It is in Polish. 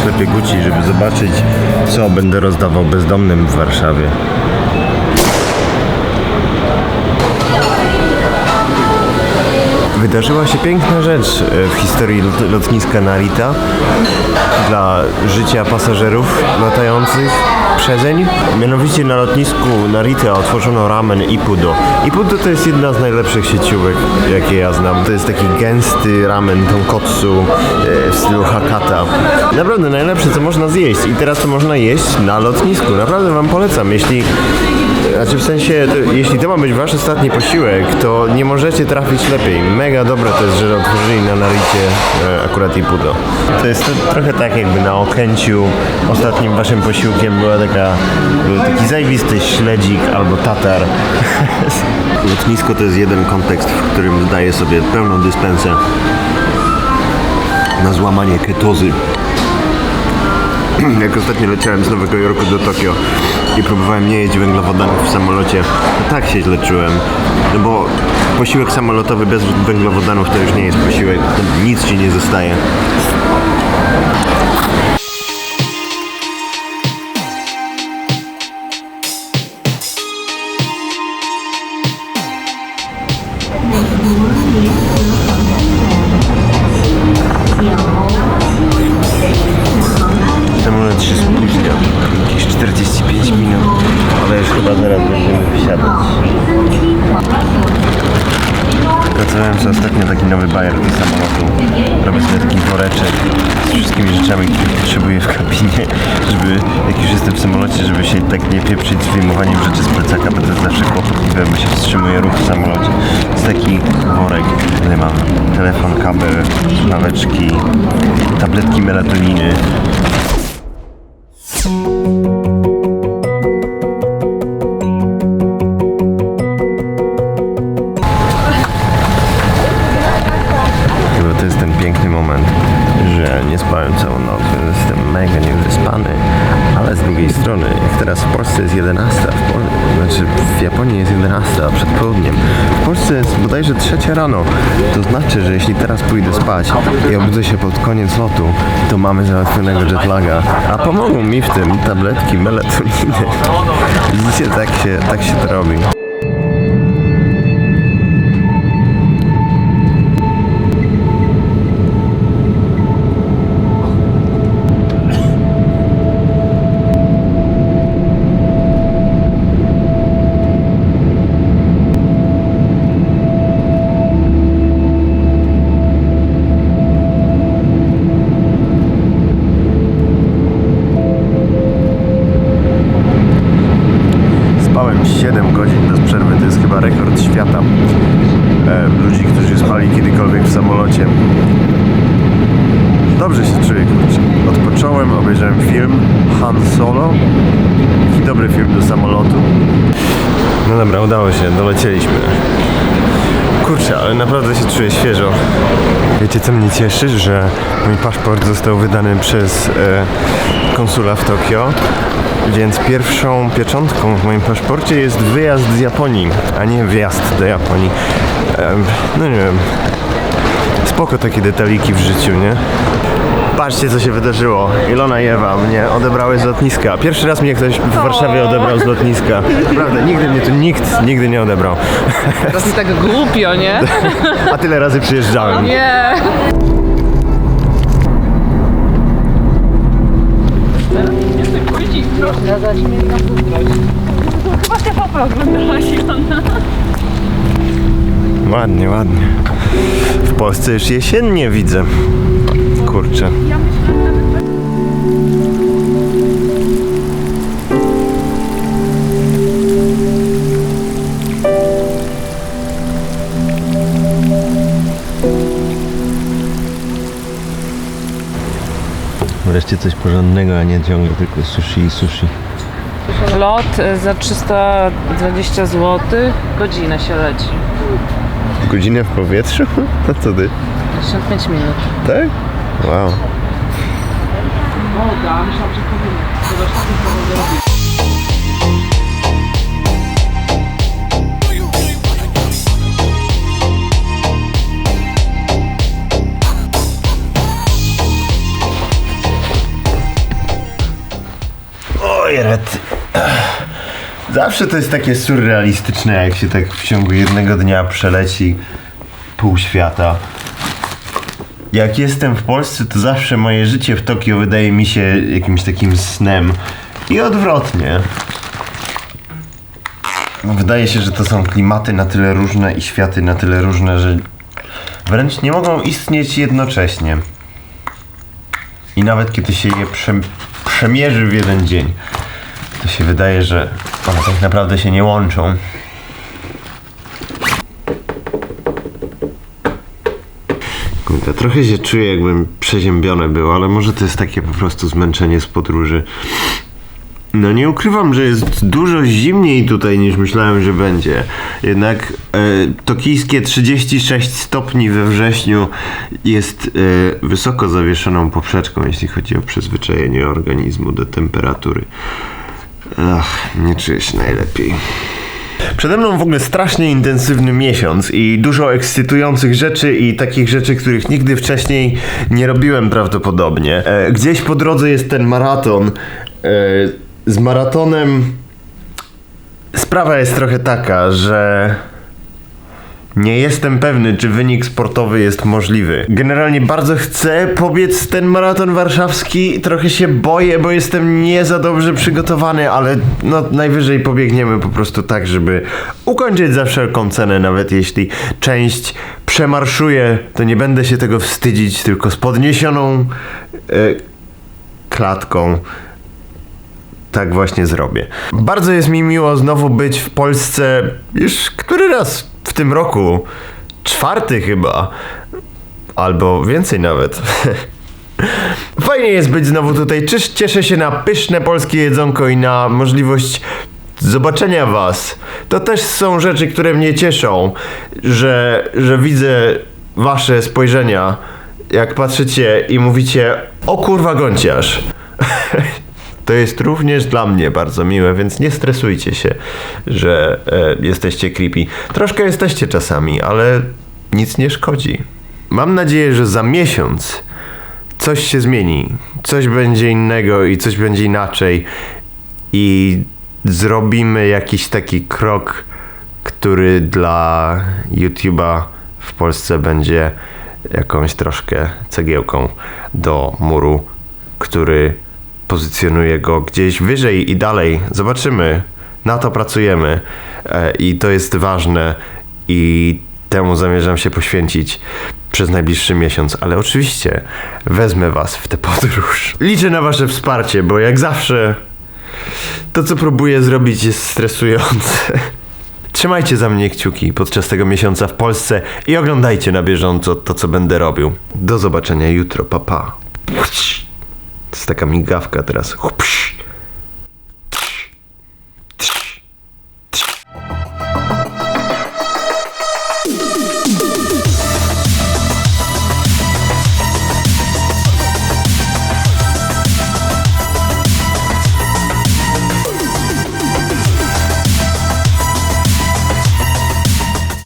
sklepie Gucci, żeby zobaczyć, co będę rozdawał bezdomnym w Warszawie. Wydarzyła się piękna rzecz e, w historii lot- lotniska Narita dla życia pasażerów latających przezeń. Mianowicie na lotnisku Narita otworzono ramen Ippudo. Ippudo to jest jedna z najlepszych sieciówek, jakie ja znam. To jest taki gęsty ramen tonkotsu e, w stylu Hakata. Naprawdę najlepsze, co można zjeść. I teraz to można jeść na lotnisku. Naprawdę Wam polecam. Jeśli znaczy w sensie, to, jeśli to ma być wasz ostatni posiłek, to nie możecie trafić lepiej. Mega dobre to jest, że otworzyli na Naricie e, akurat i pudo. To jest to, trochę tak jakby na Okęciu ostatnim waszym posiłkiem była taka, był taki zajebisty śledzik albo tatar. Lotnisko to jest jeden kontekst, w którym daje sobie pełną dyspensę na złamanie ketozy. Jak ostatnio leciałem z Nowego Jorku do Tokio i próbowałem nie jeść węglowodanów w samolocie, to tak się źle czułem. No bo posiłek samolotowy bez węglowodanów to już nie jest posiłek, nic ci nie zostaje. Pracowałem sobie ostatnio taki nowy bajer do samolotu. Robię sobie taki woreczek z wszystkimi rzeczami, które potrzebuję w kabinie, żeby jak już jestem w samolocie, żeby się tak nie pieprzyć z wyjmowaniem rzeczy z plecaka, bo to jest zawsze kłopotliwe, bo się wstrzymuje ruch w samolocie. Jest taki worek, tutaj mam telefon, kabel, słuchaweczki, tabletki melatoniny, spałem całą noc, więc jestem mega niewyspany, ale z drugiej strony, jak teraz w Polsce jest 11, w Pol- znaczy w Japonii jest 11 przed południem, w Polsce jest bodajże trzecia rano, to znaczy, że jeśli teraz pójdę spać i obudzę się pod koniec lotu, to mamy załatwionego jetlaga, a pomogą mi w tym tabletki melatoniny. Widzicie, tak się, tak się to robi. Chyba rekord świata e, ludzi, którzy spali kiedykolwiek w samolocie. Dobrze się czuję, kurczę. Odpocząłem, obejrzałem film Han Solo. Taki dobry film do samolotu. No dobra, udało się, dolecieliśmy. Kurczę, ale naprawdę się czuję świeżo. Wiecie co mnie cieszy? Że mój paszport został wydany przez e, konsula w Tokio. Więc pierwszą pieczątką w moim paszporcie jest wyjazd z Japonii, a nie wjazd do Japonii. No nie wiem. Spoko takie detaliki w życiu, nie? Patrzcie co się wydarzyło. Ilona i Ewa mnie odebrały z lotniska. Pierwszy raz mnie ktoś w Warszawie odebrał z lotniska. Naprawdę, nigdy mnie tu nikt nigdy nie odebrał. Teraz mi tak głupio, nie? A tyle razy przyjeżdżałem. Nie. Ładnie, ładnie. W Polsce już jesiennie widzę. Kurczę. Wreszcie coś porządnego, a nie ciągle tylko sushi i sushi. Lot e, za 320 zł, godzinę się leci. Godzinę w powietrzu? No co ty? 55 minut. Tak? Wow. Woda, że powinien. Oj, rety. Zawsze to jest takie surrealistyczne, jak się tak w ciągu jednego dnia przeleci pół świata. Jak jestem w Polsce, to zawsze moje życie w Tokio wydaje mi się jakimś takim snem. I odwrotnie. Wydaje się, że to są klimaty na tyle różne i światy na tyle różne, że wręcz nie mogą istnieć jednocześnie. I nawet kiedy się je prze, przemierzy w jeden dzień, to się wydaje, że one tak naprawdę się nie łączą. Kurde, trochę się czuję, jakbym przeziębiony był, ale może to jest takie po prostu zmęczenie z podróży. No nie ukrywam, że jest dużo zimniej tutaj niż myślałem, że będzie. Jednak e, tokijskie 36 stopni we wrześniu jest e, wysoko zawieszoną poprzeczką, jeśli chodzi o przyzwyczajenie organizmu do temperatury. Ach, nie czuję się najlepiej. Przede mną w ogóle strasznie intensywny miesiąc i dużo ekscytujących rzeczy i takich rzeczy, których nigdy wcześniej nie robiłem prawdopodobnie. E, gdzieś po drodze jest ten maraton. E, z maratonem sprawa jest trochę taka, że nie jestem pewny, czy wynik sportowy jest możliwy. Generalnie bardzo chcę pobiec ten maraton warszawski. Trochę się boję, bo jestem nie za dobrze przygotowany, ale no najwyżej pobiegniemy po prostu tak, żeby ukończyć za wszelką cenę, nawet jeśli część przemarszuje, to nie będę się tego wstydzić, tylko z podniesioną e, klatką tak właśnie zrobię. Bardzo jest mi miło znowu być w Polsce już który raz w tym roku. Czwarty chyba. Albo więcej nawet. Fajnie jest być znowu tutaj. Czyż cieszę się na pyszne polskie jedzonko i na możliwość zobaczenia was. To też są rzeczy, które mnie cieszą, że, że widzę wasze spojrzenia, jak patrzycie i mówicie, o kurwa gąciarz. To jest również dla mnie bardzo miłe, więc nie stresujcie się, że e, jesteście creepy. Troszkę jesteście czasami, ale nic nie szkodzi. Mam nadzieję, że za miesiąc coś się zmieni, coś będzie innego i coś będzie inaczej i zrobimy jakiś taki krok, który dla YouTube'a w Polsce będzie jakąś troszkę cegiełką do muru, który pozycjonuje go gdzieś wyżej i dalej. Zobaczymy. Na to pracujemy e, i to jest ważne i temu zamierzam się poświęcić przez najbliższy miesiąc, ale oczywiście wezmę was w tę podróż. Liczę na wasze wsparcie, bo jak zawsze to co próbuję zrobić jest stresujące. Trzymajcie za mnie kciuki podczas tego miesiąca w Polsce i oglądajcie na bieżąco to co będę robił. Do zobaczenia jutro, papa. Pa. Jest taka migawka teraz. Hupsz.